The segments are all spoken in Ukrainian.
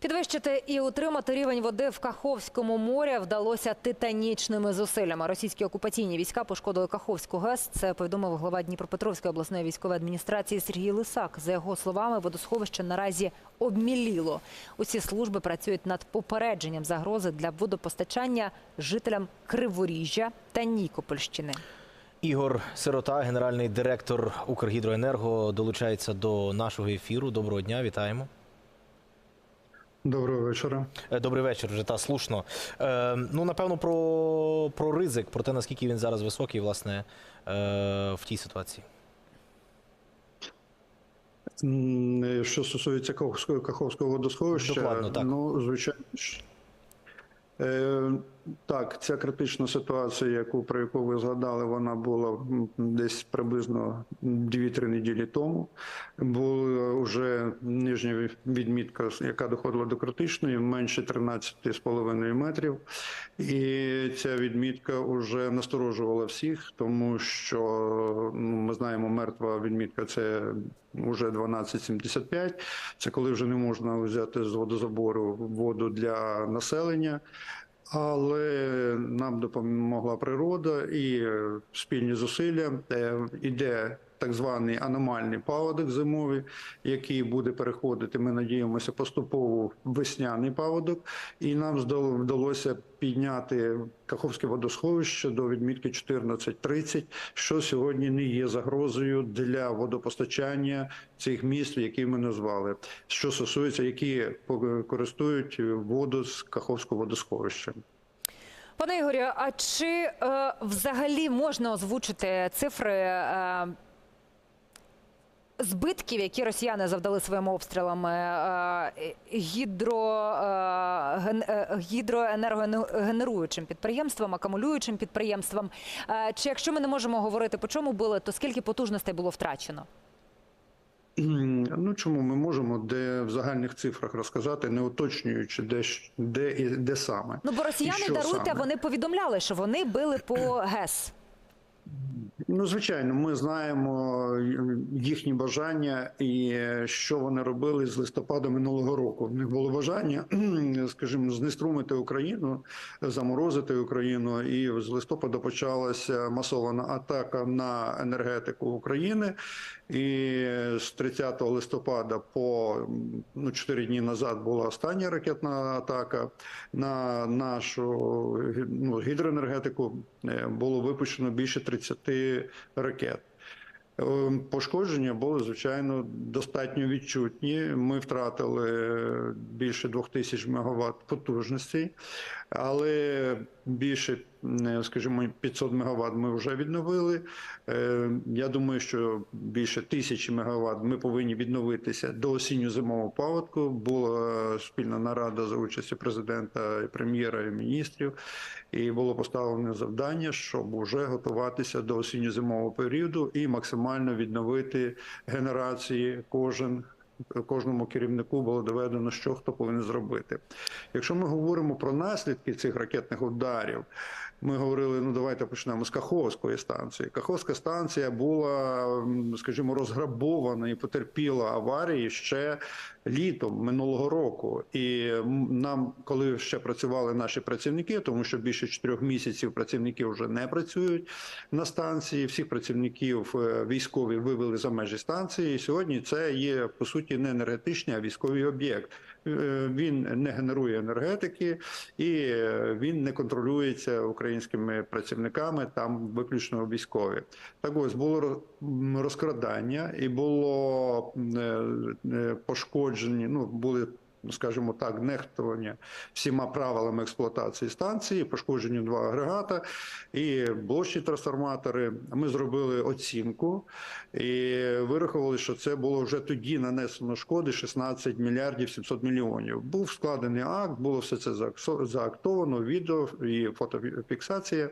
Підвищити і утримати рівень води в Каховському морі вдалося титанічними зусиллями. Російські окупаційні війська пошкодили Каховську ГЕС. Це повідомив глава Дніпропетровської обласної військової адміністрації Сергій Лисак. За його словами, водосховище наразі обміліло. Усі служби працюють над попередженням загрози для водопостачання жителям Криворіжжя та Нікопольщини. Ігор Сирота, генеральний директор Укргідроенерго, долучається до нашого ефіру. Доброго дня, вітаємо. Доброго вечора. Е, Добрий вечір, вже та слушно. Е, ну, напевно, про, про ризик, про те, наскільки він зараз високий, власне, е, в тій ситуації. Що стосується Каховського, Каховського водосховища, Докладно, так. ну звичайно. Е, так, ця критична ситуація, яку про яку ви згадали, вона була десь приблизно 2-3 неділі тому. Була вже нижня відмітка, яка доходила до критичної, менше 13,5 метрів. І ця відмітка вже насторожувала всіх, тому що ну, ми знаємо, мертва відмітка це вже 12,75. Це коли вже не можна взяти з водозабору воду для населення. Але нам допомогла природа і спільні зусилля. Е, Іде так званий аномальний паводок зимовий, який буде переходити. Ми надіємося поступово в весняний паводок, і нам вдалося підняти Каховське водосховище до відмітки 14.30, що сьогодні не є загрозою для водопостачання цих міст, які ми назвали. Що стосується, які користують воду з Каховського водосховища. Пане Ігорю, а чи е, взагалі можна озвучити цифри е, збитків, які росіяни завдали своїми обстрілами е, гідро, е, ген- е, гідроенергогенеруючим підприємствам, акумулюючим підприємствам? Чи якщо ми не можемо говорити, по чому били, то скільки потужностей було втрачено? Ну чому ми можемо де в загальних цифрах розказати, не уточнюючи де де і де саме? Ну бо росіяни даруйте, саме? вони повідомляли, що вони били по ГЕС. Ну, звичайно, ми знаємо їхні бажання і що вони робили з листопада минулого року. В них було бажання, скажімо, знеструмити Україну, заморозити Україну. І з листопада почалася масована атака на енергетику України. І з 30 листопада по ну, 4 дні назад була остання ракетна атака на нашу ну, гідроенергетику. Е, Було випущено більше 30 ракет. Е, Пошкодження були звичайно достатньо відчутні. Ми втратили більше 2000 МВт потужності, але більше, е, скажімо, 500 МВт ми вже відновили. Е, Я думаю, що більше тисячі МВт ми повинні відновитися до осінньо-зимового паводку. Була спільна нарада за участі президента, і прем'єра і міністрів, і було поставлене завдання, щоб уже готуватися до осінньо-зимового періоду і максимально відновити генерації кожен. Кожному керівнику було доведено, що хто повинен зробити. Якщо ми говоримо про наслідки цих ракетних ударів, ми говорили: ну давайте почнемо з Каховської станції. Каховська станція була, скажімо, розграбована і потерпіла аварії ще літом минулого року. І нам, коли ще працювали наші працівники, тому що більше чотирьох місяців працівники вже не працюють на станції. Всіх працівників е, військові вивели за межі станції. І сьогодні це є по суті не енергетичний, а військовий об'єкт. Е, Він не генерує енергетики і е, він не контролюється українськими працівниками, там виключно військові. Так ось було розкрадання і було е, пошкоджені. Ну були. Скажімо так, нехтування всіма правилами експлуатації станції, пошкоджені два агрегата і блочні трансформатори. Ми зробили оцінку і вирахували, що це було вже тоді нанесено шкоди 16 мільярдів 700 мільйонів. Був складений акт, було все це заактовано, відео і фотофіксація.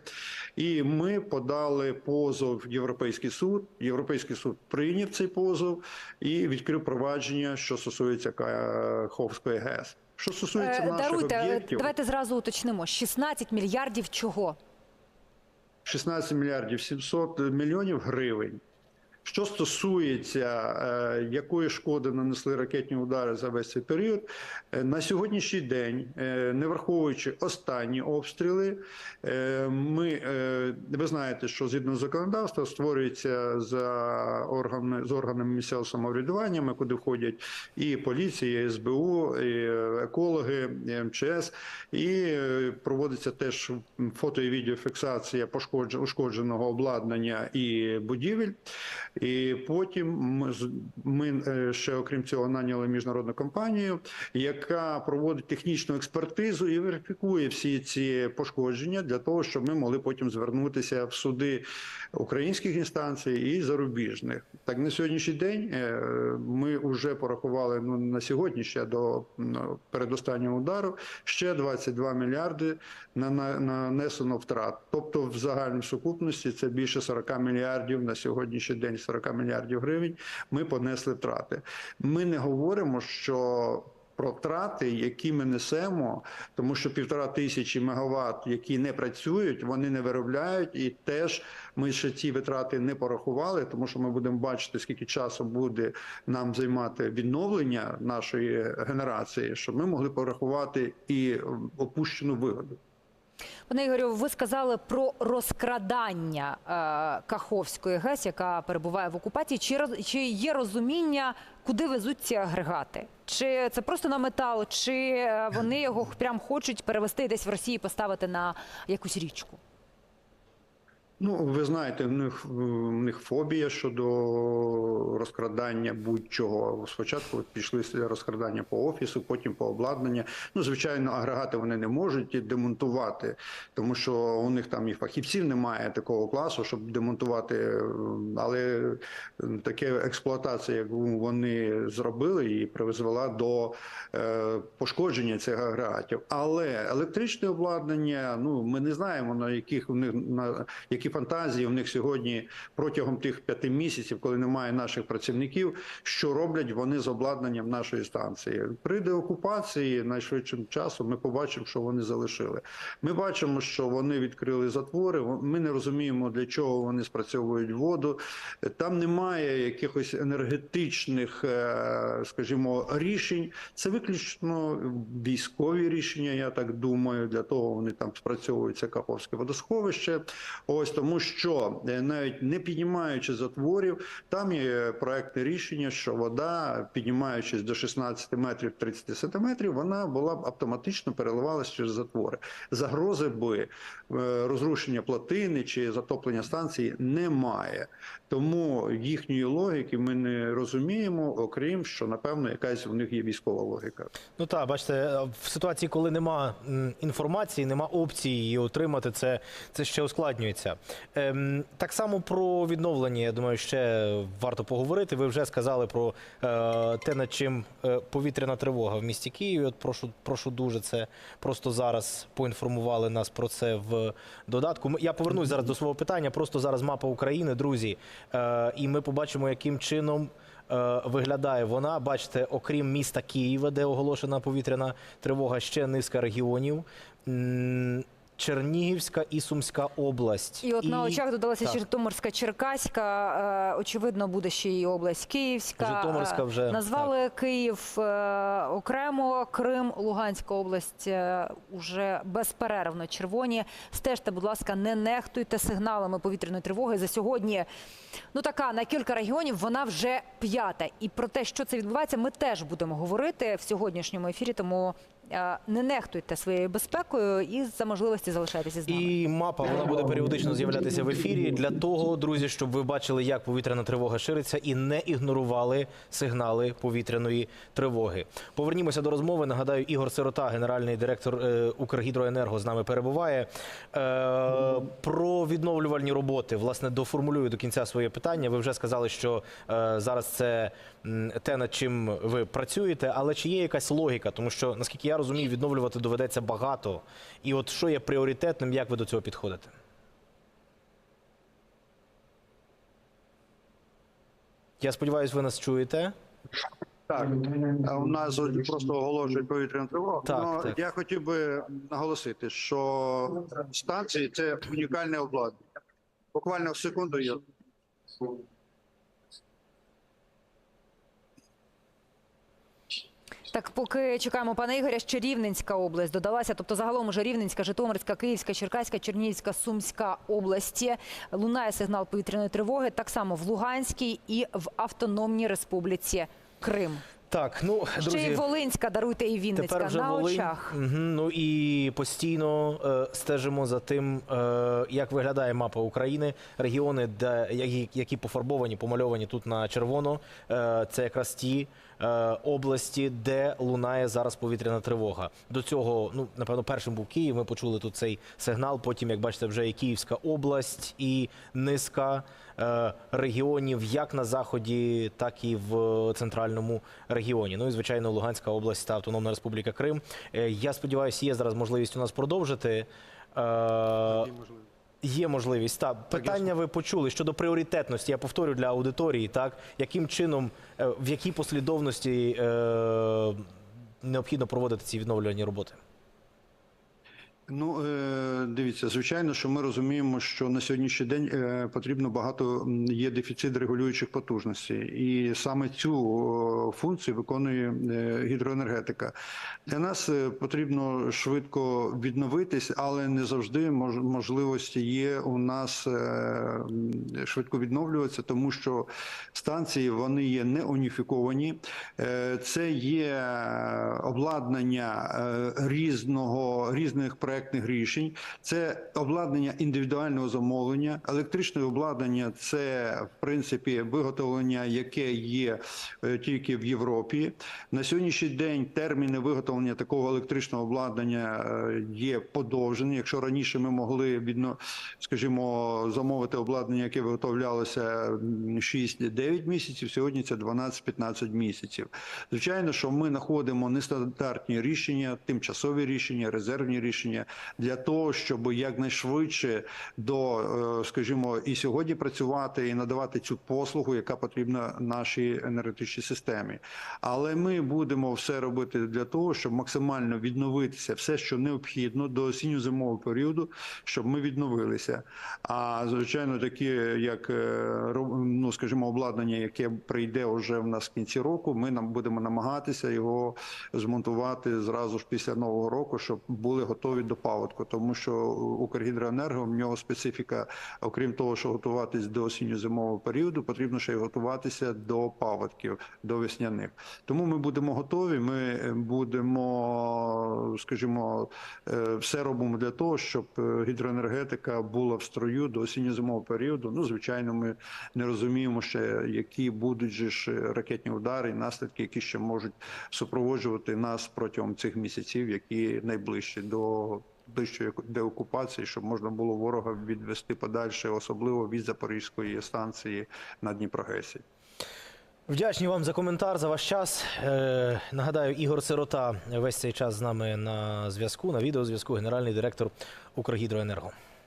І ми подали позов в Європейський суд. Європейський суд прийняв цей позов і відкрив провадження, що стосується Каховської ГЕС. Що стосується Е, наших Даруйте, об'єктів, давайте зразу уточнимо: 16 мільярдів чого? 16 мільярдів 700 мільйонів гривень. Що стосується е, якої шкоди нанесли ракетні удари за весь цей період, е, на сьогоднішній день, е, не враховуючи останні обстріли, ми ви знаєте, що згідно законодавства створюється за органами з органами місцевого самоврядування, куди входять і поліція, і СБУ, і екологи, і МЧС, і проводиться теж фото і відеофіксація пошкодж- ушкодженого обладнання і будівель. І потім ми, е, ще окрім цього наняли міжнародну компанію, яка проводить технічну експертизу і верифікує всі ці пошкодження для того, щоб ми могли потім звернутися в суди українських інстанцій і зарубіжних. Так на сьогоднішній день е, ми вже порахували ну на сьогодні ще до передостаннього удару ще 22 мільярди на, на нанесено втрат. Тобто в загальній сукупності це більше 40 мільярдів на сьогоднішній день 40 мільярдів гривень. Ми понесли втрати. Ми не говоримо, що про втрати, які ми несемо, тому що півтора тисячі мегаватт, які не працюють, вони не виробляють, і теж ми ще ці витрати не порахували, тому що ми будемо бачити, скільки часу буде нам займати відновлення нашої генерації, щоб ми могли порахувати і опущену вигоду. Пане Ігорю, ви сказали про розкрадання е, Каховської ГЕС, яка перебуває в окупації. Чи, є розуміння, куди везуть ці агрегати? Чи це просто на метал, чи е, вони його прям хочуть перевести десь в Росії поставити на якусь річку? Ну, ви знаєте, в них, в них фобія щодо розкрадання будь-чого. Спочатку пішли розкрадання по офісу, потім по обладнанню. Ну, звичайно, агрегати вони не можуть демонтувати, тому що у них там і фахівців немає такого класу, щоб демонтувати. Але таке експлуатація, яку вони зробили, і призвела до е, пошкодження цих агрегатів. Але електричне обладнання, ну ми не знаємо на яких у них на які фантазії у них сьогодні протягом тих п'яти місяців, коли немає наших працівників, що роблять вони з обладнанням нашої станції. При деокупації найшвидшим часом ми побачимо, що вони залишили. Ми бачимо, що вони відкрили затвори. Ми не розуміємо, для чого вони спрацьовують воду. Там немає якихось енергетичних, е, скажімо, рішень. Це виключно військові рішення, я так думаю. Для того вони там спрацьовують це Каховське водосховище. Ось тому, що е, навіть не піднімаючи затворів, там є проектне рішення, що вода, піднімаючись до 16 метрів 30 сантиметрів, вона була б автоматично переливалася через затвори. Загрози би е, розрушення плотини чи затоплення станції немає. Тому їхньої логіки ми не розуміємо, окрім що напевно якась у них є військова логіка. Ну так, бачите, в ситуації, коли нема інформації, нема опції її отримати, це, це ще ускладнюється. Ем, так само про відновлення, я думаю, ще варто поговорити. Ви вже сказали про е, те, над чим е, повітряна тривога в місті Києві. От прошу, прошу дуже це просто зараз поінформували нас про це в додатку. Я повернусь зараз до свого питання. Просто зараз мапа України, друзі, і ми побачимо, яким чином е, виглядає вона. Бачите, окрім міста Києва, де оголошена повітряна тривога, ще низка регіонів. Чернігівська і Сумська область. І от на очах додалася так. Житомирська, Черкаська. е, Очевидно, буде ще і область Київська. Житомирська Е, вже, назвали Київ е, окремо, Крим, Луганська область е, уже безперервно червоні. Стежте, будь ласка, не нехтуйте сигналами повітряної тривоги. За сьогодні ну така на кілька регіонів вона вже п'ята. І про те, що це відбувається, ми теж будемо говорити в сьогоднішньому ефірі. Тому е, не нехтуйте своєю безпекою і за можливості залишайтеся з нами. І мапа вона буде періодично з'являтися в ефірі для того, друзі, щоб ви бачили, як повітряна тривога шириться, і не ігнорували сигнали повітряної тривоги. Повернімося до розмови. Нагадаю, Ігор Сирота, генеральний директор е, Укргідроенерго, з нами перебуває. Е, про відновлювальні роботи власне доформулюю до кінця своє питання. Ви вже сказали, що е, зараз це те, над чим ви працюєте, але чи є якась логіка? Тому що наскільки я розумію, відновлювати доведеться багато. І от що є пріоритетним, як ви до цього підходите? Я сподіваюся, ви нас чуєте. Так, у нас просто оголошують повітряну тривогу. Так, Ну, так. Я хотів би наголосити, що станції це унікальне обладнання. Буквально в секунду є. Так, поки чекаємо пана Ігоря, ще Рівненська область додалася. Тобто загалом уже Рівненська, Житомирська, Київська, Черкаська, Чернігівська, Сумська області. Лунає сигнал повітряної тривоги. Так само в Луганській і в Автономній Республіці Крим. Так, ну Ще й Волинська, даруйте і Вінницька тепер вже на Волинь. очах. Ну і постійно е, стежимо за тим, е, як виглядає мапа України. Регіони, де які, які пофарбовані, помальовані тут на червоно. Е, це якраз ті е, області, де лунає зараз повітряна тривога. До цього, ну напевно, першим був Київ. Ми почули тут цей сигнал. Потім, як бачите, вже і Київська область і низка е, регіонів, як на заході, так і в центральному регіоні. Ну і звичайно, Луганська область та Автономна Республіка Крим. Е, Я сподіваюся, є зараз можливість у нас продовжити. Е, Є можливість. та питання ви почули щодо пріоритетності. Я повторю для аудиторії, так яким чином, е, в якій послідовності е, необхідно проводити ці відновлювані роботи. Ну, е, дивіться, звичайно, що ми розуміємо, що на сьогоднішній день е, потрібно багато є дефіцит регулюючих потужностей, і саме цю функцію виконує е, гідроенергетика. Для нас потрібно швидко відновитись, але не завжди можливості є у нас швидко відновлюватися, тому що станції вони є не уніфіковані. Це є обладнання різного різних проектних рішень. Це обладнання індивідуального замовлення, електричне обладнання це в принципі виготовлення, яке є е, тільки в Європі. На сьогоднішній день терміни виготовлення такого електричного обладнання е, є подовжені. Якщо раніше ми могли відно, скажімо, замовити обладнання, яке виготовлялося м, 6-9 місяців, сьогодні це 12-15 місяців. Звичайно, що ми знаходимо нестандартні рішення, тимчасові рішення, резервні рішення для того, щоб якнайшвидше до, е, скажімо, і сьогодні працювати і надавати цю послугу, яка потрібна нашій енергетичній системі. Але ми будемо все робити для того, щоб максимально відновитися все, що необхідно до осінньо-зимового періоду, щоб ми відновилися. А звичайно, такі як е, ну, скажімо, обладнання, яке прийде вже в нас в кінці року, ми нам будемо намагатися його змонтувати зразу ж після нового року, щоб були готові до паводку. Тому що Укргідроенерго в нього специфіка, окрім того, що готуватись до осінньо-зимового періоду, потрібно ще й готуватися до паводків, до весняних. Тому ми будемо готові. Ми будемо, скажімо, е, все робимо для того, щоб е, гідроенергетика була в строю до осінньо-зимового періоду. Ну, звичайно, ми не розуміємо ще, які будуть же ж ракетні удари і наслідки, які ще можуть супроводжувати нас протягом цих місяців, які найближчі до. Ближчої деокупації, щоб можна було ворога відвести подальше, особливо від Запорізької станції на Дніпрогесі. Вдячні вам за коментар, за ваш час. Е, нагадаю, Ігор Сирота весь цей час з нами на зв'язку, на відеозв'язку, генеральний директор Укргідроенерго.